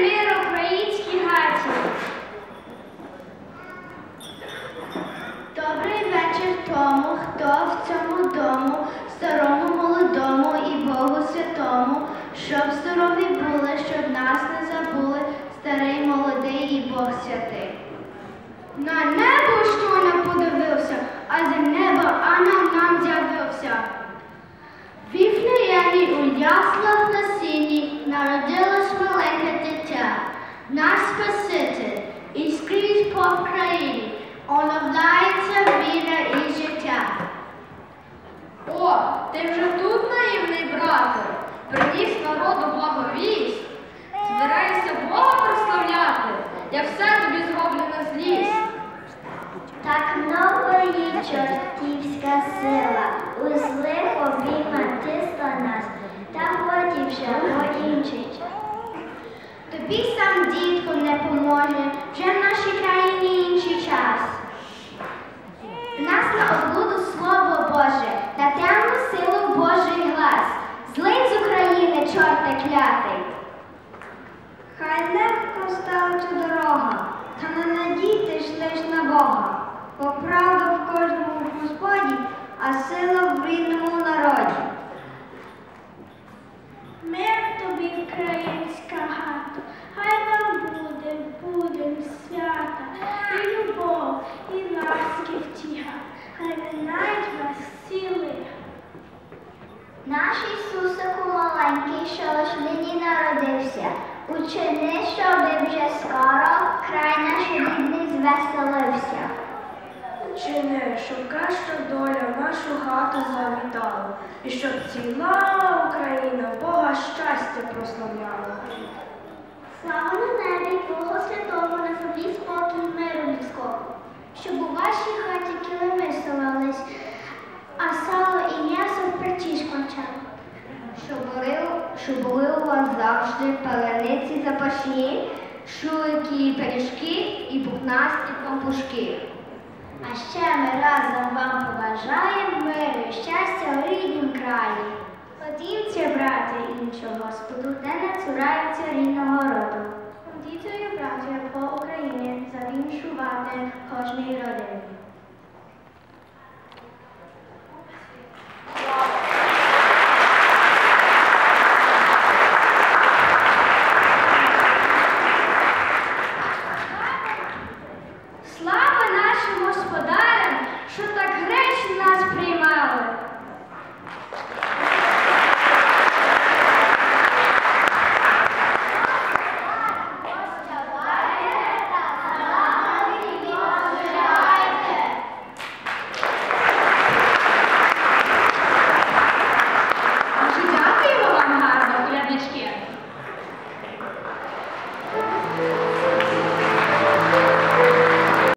мир українській хаті. Добрий вечір тому, хто в цьому дому, старому, молодому і Богу святому, щоб здорові були, щоб нас не забули, старий, молодий і Бог святий. На небо, що не подивився, а зі неба Анна нам з'явився. Віфлеємі у яслах на сіні народився наш Спаситель, і скрізь по Вкраїні оновляється віра і життя. О, ти вже тут, наївний брате, приніс народу благовість. Збираєшся Бога прославляти, я все тобі зроблю на злість. Так нової чортівська сила, у злих обійма тисла нас, та годі вже покінчить. Тобі сам дітко не вже в нашій країні інший час. Нас на облуду слово Боже, на темну силу Божий глас. Злий з України, чорте клятий. Хай легко ставиться дорога, та не надійтесь лиш на Бога, бо правда в кожному Господі, а сила в рідному народі. Мир тобі, українська хата, хай нам буде, буде свята, і любов, і ласки втіха, хай минають вас сіли. Наш Ісусику маленький, що лиш нині народився, учини, щоби вже скоро край наш рідний звеселився. Чини, щоб краща доля в нашу хату завітала, і щоб ціла Україна Бога щастя прославляла. Слава на небі, Бога святого, на землі спокій, миру людського. Щоб у вашій хаті килими селились, а сало і м'ясо в печі шкварчали. Щоб були, щоб були у вас завжди палениці запашні, шулики і пиріжки і пухнасті пампушки. А ще ми разом вам побажаємо миру і щастя у ріднім краї. Ходімте, брати, іншого Господу, де не цураються рідного роду. Ходіть, браття, по Україні завіншувати кожній родині.